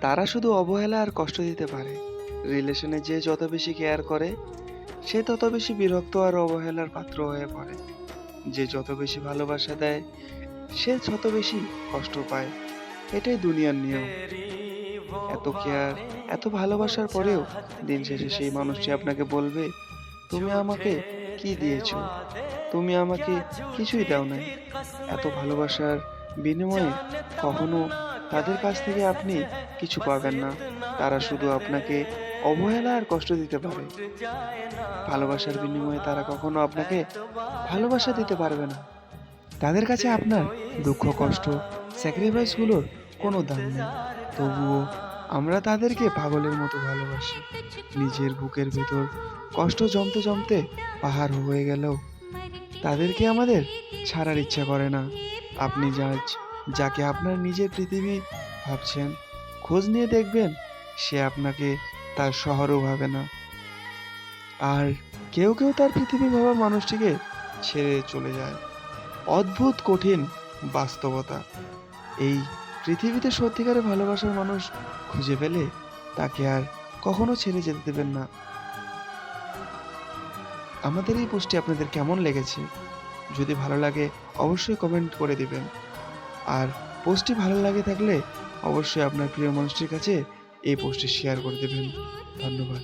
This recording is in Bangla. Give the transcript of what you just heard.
তারা শুধু অবহেলা আর কষ্ট দিতে পারে। রিলেশনে যে যত বেশি কেয়ার করে, সে তত বেশি বিরক্ত আর অবহেলার পাত্র হয়ে পড়ে। যে যত বেশি ভালোবাসা দেয়, সে যত বেশি কষ্ট পায়। এটাই দুনিয়ার নিয়ম। এত কেয়ার, এত ভালোবাসার পরেও দিন শেষে সেই মানুষটি আপনাকে বলবে, তুমি আমাকে কি দিয়েছ? তুমি আমাকে কিছুই দাও নাই। এত ভালোবাসার বিনিময়ে কখনো তাদের কাছ থেকে আপনি কিছু পাবেন না। তারা শুধু আপনাকে অবহেলা আর কষ্ট দিতে পারে। ভালোবাসার বিনিময়ে তারা কখনো আপনাকে ভালোবাসা দিতে পারবে না। তাদের কাছে আপনার দুঃখ, কষ্ট স্যাক্রিফাইসগুলোর কোনো দাম নেই। তবুও আমরা তাদেরকে পাগলের মতো ভালোবাসি। নিজের বুকের ভেতর কষ্ট জমতে জমতে পাহাড় হয়ে গেলেও তাদেরকে আমাদের ছাড়ার ইচ্ছা করে না। আপনি জাজ যাকে আপনার নিজের পৃথিবী ভাবছেন, খোঁজ নিয়ে দেখবেন সে আপনাকে তার শহরও ভাবে না। আর কেউ কেউ তার পৃথিবী ভাবা মানুষটিকে ছেড়ে চলে যায়। অদ্ভুত, কঠিন বাস্তবতা। এই পৃথিবীতে সত্যিকারে ভালোবাসার মানুষ খুঁজে পেলে তাকে আর কখনো ছেড়ে যেতে দেবেন না। আমাদের এই পোস্টটি আপনাদের কেমন লেগেছে? যদি ভালো লাগে, অবশ্যই কমেন্ট করে দিবেন। আর পোস্টটি ভালো লাগে থাকলে অবশ্যই আপনার প্রিয় মানুষটির কাছে এই পোস্টটি শেয়ার করে দেবেন। ধন্যবাদ।